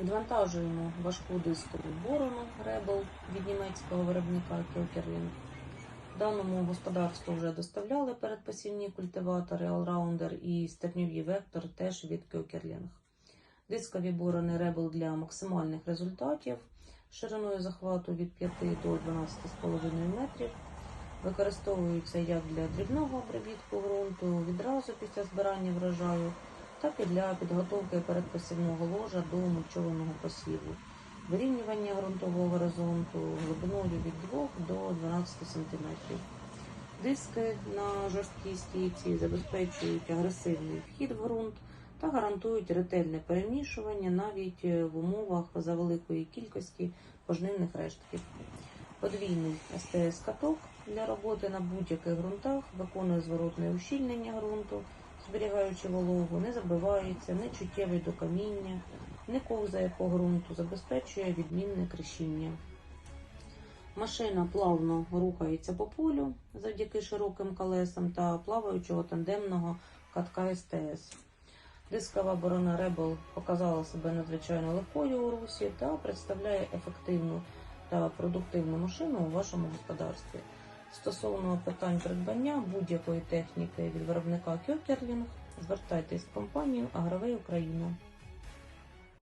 Відвантажуємо важку дискову борону Rebel від німецького виробника Кілкерлінг. Даному господарству вже доставляли передпосівні культиватори Allrounder і степньові вектор теж від Кьокерлінг. Дискові борони Rebel для максимальних результатів шириною захвату від 5 до 12,5 метрів. Використовуються як для дрібного обробітку ґрунту відразу після збирання врожаю, так і для підготовки передпосівного ложа до мульчованого посіву, вирівнювання ґрунтового горизонту глибиною від 2 до 12 см. Диски на жорсткій стійці забезпечують агресивний вхід в ґрунт та гарантують ретельне перемішування навіть в умовах завеликої кількості пожнивних рештків. Подвійний СТС-каток для роботи на будь-яких ґрунтах виконує зворотне ущільнення ґрунту, зберігаючи вологу, не забивається, не чуттєвий до каміння, не ковзає по ґрунту, забезпечує відмінне крещіння. Машина плавно рухається по полю завдяки широким колесам та плаваючого тандемного катка СТС. Дискова борона Rebel показала себе надзвичайно легкою у русі та представляє ефективну та продуктивну машину у вашому господарстві. Стосовно питань придбання будь-якої техніки від виробника Кьокерлінг, звертайтесь в компанію Агровей Україна.